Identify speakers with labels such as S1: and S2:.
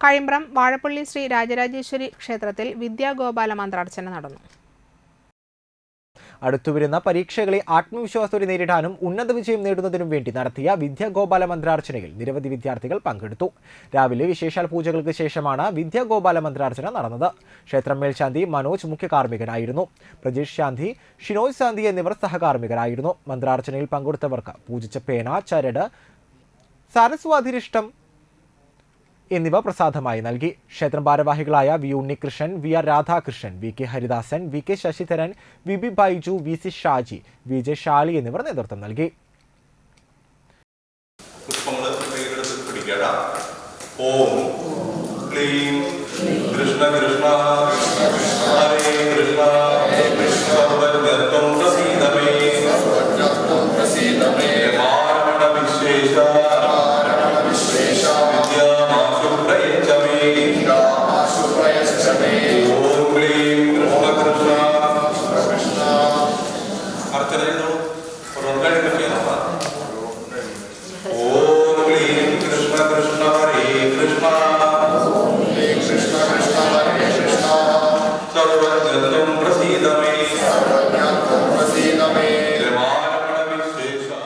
S1: കഴിമ്പ്രം വാഴപ്പള്ളി ശ്രീ രാജരാജേശ്വരി ക്ഷേത്രത്തിൽ വിദ്യാഗോപാല മന്ത്രാർച്ചന നടന്നു.
S2: അടുത്തുവരുന്ന പരീക്ഷകളെ ആത്മവിശ്വാസത്തോടെ നേരിടാനും ഉന്നത വിജയം നേടുന്നതിനും വേണ്ടി നടത്തിയ വിദ്യാഗോപാല മന്ത്രാർച്ചനയിൽ നിരവധി വിദ്യാർത്ഥികൾ പങ്കെടുത്തു. രാവിലെ വിശേഷാൽ പൂജകൾക്ക് ശേഷമാണ് വിദ്യാഗോപാല മന്ത്രാർച്ചന നടന്നത്. ക്ഷേത്രം മേൽശാന്തി മനോജ് മുഖ്യ കാർമ്മികനായിരുന്നു പ്രജേഷ് ശാന്തി ഷിനോജ് ശാന്തി എന്നിവർ സഹകാർമ്മികരായിരുന്നു. മന്ത്രാർച്ചനയിൽ പങ്കെടുത്തവർക്ക് പൂജിച്ച പേന ചരട് സാരസ്വാതിരിഷ്ടം എന്നിവ പ്രസാദമായി നൽകി. ക്ഷേത്രം ഭാരവാഹികളായ V Unnikrishnan V R Radhakrishnan V K Haridasan V K Sasidharan V B Baiju V C Shaji V J Shali എന്നിവർ നേതൃത്വം നൽകി.
S3: ഓം. ക്ലീം. കൃഷ്ണ കൃഷ്ണ. ഹരേ കൃഷ്ണ. മാരണ വിശേഷ.